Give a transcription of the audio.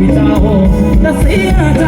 พี่เจ้าจะเสียใจ